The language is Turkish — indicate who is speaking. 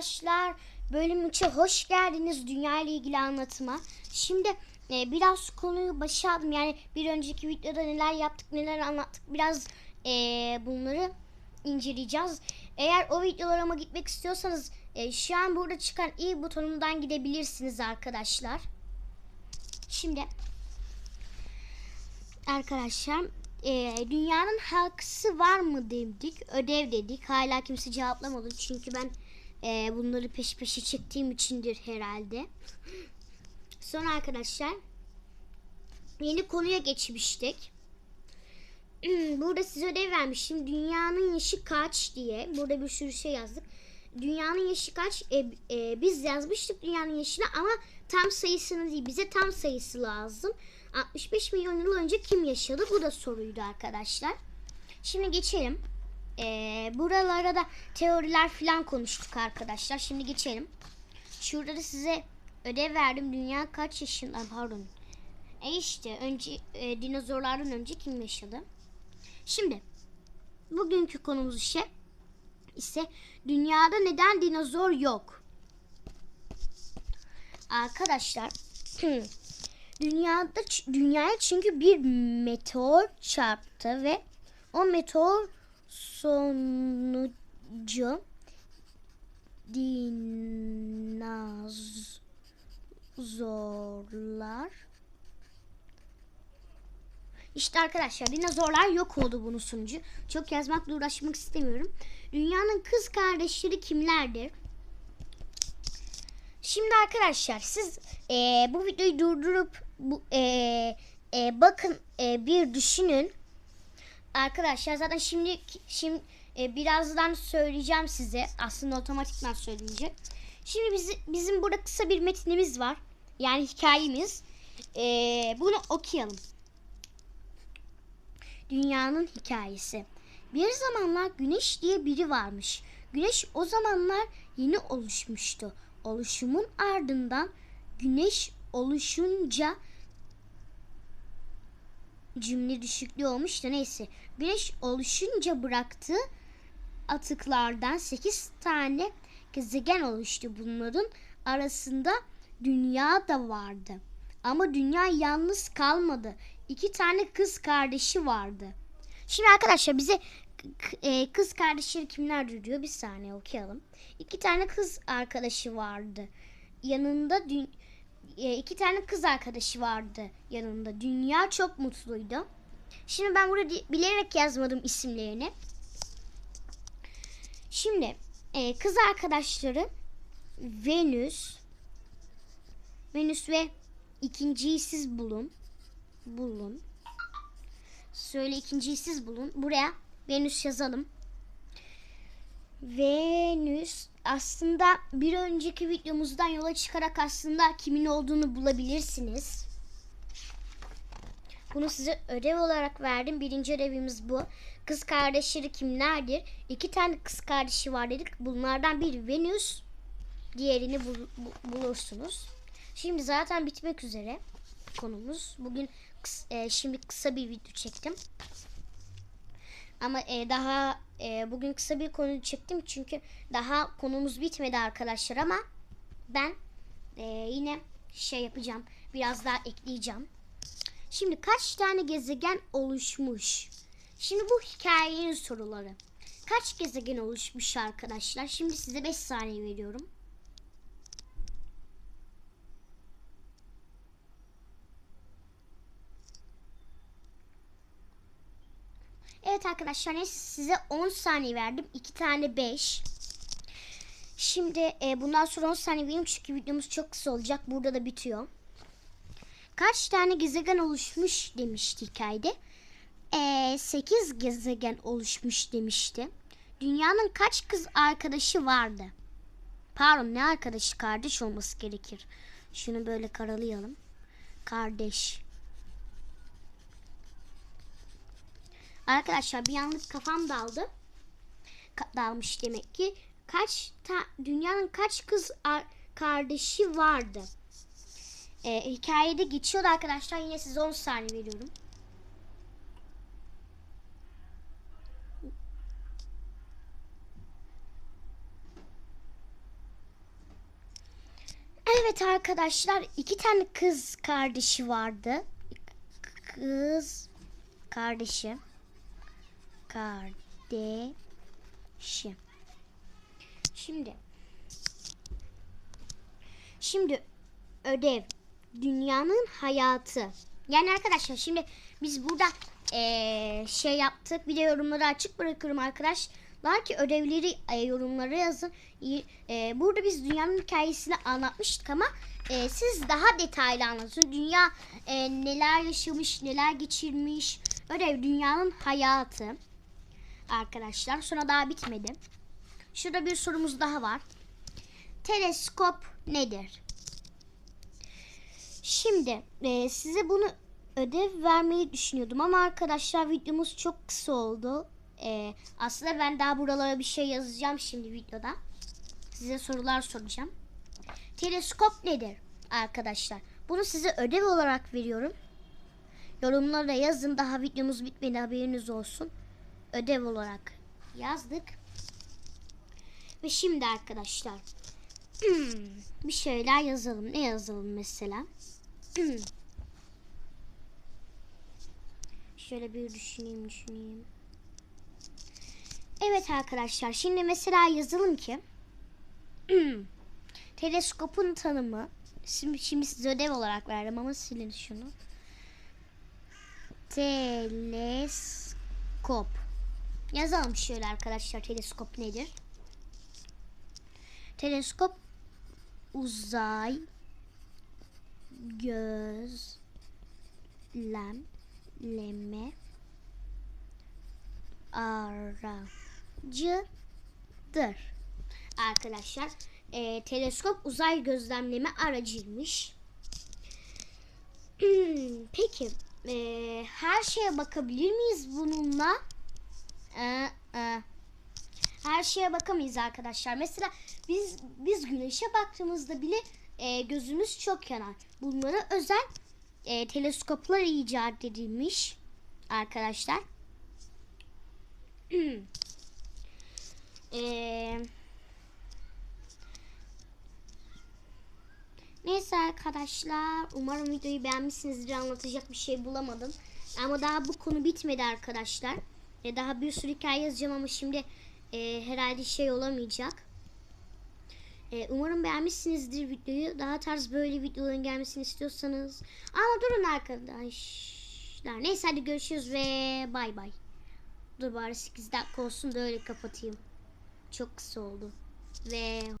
Speaker 1: arkadaşlar. Bölüm 3'e hoş geldiniz dünya ile ilgili anlatıma. Şimdi e, biraz konuyu başa aldım. Yani bir önceki videoda neler yaptık, neler anlattık. Biraz e, bunları inceleyeceğiz. Eğer o videolarıma gitmek istiyorsanız e, şu an burada çıkan i butonundan gidebilirsiniz arkadaşlar. Şimdi arkadaşlar e, dünyanın halkası var mı dedik. Ödev dedik. Hala kimse cevaplamadı. Çünkü ben e, bunları peş peşe çektiğim içindir herhalde. Sonra arkadaşlar yeni konuya geçmiştik. Burada size ödev vermişim. Dünyanın yaşı kaç diye. Burada bir sürü şey yazdık. Dünyanın yaşı kaç? E, e, biz yazmıştık dünyanın yaşını ama tam sayısını değil. Bize tam sayısı lazım. 65 milyon yıl önce kim yaşadı? Bu da soruydu arkadaşlar. Şimdi geçelim. Ee, buralara da teoriler falan konuştuk arkadaşlar. Şimdi geçelim. Şurada da size ödev verdim. Dünya kaç yaşında? Pardon. E işte önce e, dinozorlardan önce kim yaşadı? Şimdi bugünkü konumuz ise ise dünyada neden dinozor yok? Arkadaşlar dünyada dünyaya çünkü bir meteor çarptı ve o meteor sonucu dinozorlar işte arkadaşlar dinozorlar yok oldu bunun sonucu. Çok yazmakla uğraşmak istemiyorum. Dünyanın kız kardeşleri kimlerdir? Şimdi arkadaşlar siz e, bu videoyu durdurup bu e, e, bakın e, bir düşünün. Arkadaşlar zaten şimdi şimdi e, birazdan söyleyeceğim size. Aslında otomatikman söyleyecek. Şimdi bizi, bizim burada kısa bir metnimiz var. Yani hikayemiz. E, bunu okuyalım. Dünyanın hikayesi. Bir zamanlar Güneş diye biri varmış. Güneş o zamanlar yeni oluşmuştu. Oluşumun ardından Güneş oluşunca cümle düşüklüğü olmuş da neyse. Güneş oluşunca bıraktığı atıklardan 8 tane gezegen oluştu. Bunların arasında dünya da vardı. Ama dünya yalnız kalmadı. İki tane kız kardeşi vardı. Şimdi arkadaşlar bize e, kız kardeşleri kimlerdir diyor. Bir saniye okuyalım. İki tane kız arkadaşı vardı. Yanında dün e, iki tane kız arkadaşı vardı yanında. Dünya çok mutluydu. Şimdi ben burada bilerek yazmadım isimlerini. Şimdi e, kız arkadaşları Venüs Venüs ve ikinciyi siz bulun. Bulun. Söyle ikinciyi siz bulun. Buraya Venüs yazalım. Venüs aslında bir önceki videomuzdan yola çıkarak aslında kimin olduğunu bulabilirsiniz. Bunu size ödev olarak verdim. Birinci ödevimiz bu. Kız kardeşleri kimlerdir? İki tane kız kardeşi var dedik. Bunlardan bir Venüs, diğerini bul, bu, bulursunuz. Şimdi zaten bitmek üzere konumuz. Bugün kıs, e, şimdi kısa bir video çektim. Ama e, daha e, bugün kısa bir konu çektim çünkü daha konumuz bitmedi arkadaşlar ama ben e, yine şey yapacağım. Biraz daha ekleyeceğim. Şimdi kaç tane gezegen oluşmuş? Şimdi bu hikayenin soruları. Kaç gezegen oluşmuş arkadaşlar? Şimdi size 5 saniye veriyorum. Evet arkadaşlar size 10 saniye verdim. 2 tane 5. Şimdi e, bundan sonra 10 saniye vereyim çünkü videomuz çok kısa olacak. Burada da bitiyor. Kaç tane gezegen oluşmuş demişti hikayede. E, 8 gezegen oluşmuş demişti. Dünyanın kaç kız arkadaşı vardı? Pardon ne arkadaşı kardeş olması gerekir. Şunu böyle karalayalım. Kardeş. Arkadaşlar bir anlık kafam daldı. Ka- dalmış demek ki. Kaç ta- dünyanın kaç kız kardeşi vardı? Ee, hikayede geçiyordu arkadaşlar. Yine size 10 saniye veriyorum. Evet arkadaşlar iki tane kız kardeşi vardı. Kız kardeşi. Kardeşi. Şimdi. Şimdi ödev. Dünyanın hayatı. Yani arkadaşlar şimdi biz burada eee, şey yaptık. Bir de yorumları açık bırakıyorum arkadaşlar ki ödevleri e, yorumlara yazın. E, burada biz dünyanın hikayesini anlatmıştık ama e, siz daha detaylı anlatın. Dünya e, neler yaşamış, neler geçirmiş. Ödev dünyanın hayatı. Arkadaşlar sonra daha bitmedi. Şurada bir sorumuz daha var. Teleskop nedir? Şimdi e, size bunu ödev vermeyi düşünüyordum ama arkadaşlar videomuz çok kısa oldu. E, aslında ben daha buralara bir şey yazacağım şimdi videoda. Size sorular soracağım. Teleskop nedir arkadaşlar? Bunu size ödev olarak veriyorum. Yorumlara yazın daha videomuz bitmedi haberiniz olsun. Ödev olarak yazdık. Ve şimdi arkadaşlar hmm, bir şeyler yazalım. Ne yazalım mesela? Hmm. Şöyle bir düşüneyim düşüneyim. Evet arkadaşlar şimdi mesela yazalım ki hmm, teleskopun tanımı şimdi, şimdi size ödev olarak verdim ama silin şunu. Teleskop. Yazalım şöyle arkadaşlar teleskop nedir? Teleskop uzay gözlemleme aracıdır. Arkadaşlar e, teleskop uzay gözlemleme aracıymış. Peki e, her şeye bakabilir miyiz bununla? Ee, e, her şeye bakamayız arkadaşlar. Mesela biz biz güneşe baktığımızda bile e, gözümüz çok yanar. Bunlara özel e, teleskoplar icat edilmiş arkadaşlar. E, neyse arkadaşlar. Umarım videoyu beğenmişsinizdir. Anlatacak bir şey bulamadım. Ama daha bu konu bitmedi arkadaşlar. E, daha bir sürü hikaye yazacağım ama şimdi e, herhalde şey olamayacak. E, umarım beğenmişsinizdir videoyu. Daha tarz böyle videoların gelmesini istiyorsanız. Ama durun arkadaşlar. Neyse hadi görüşürüz ve bay bay. Dur bari 8 dakika olsun da öyle kapatayım. Çok kısa oldu. Ve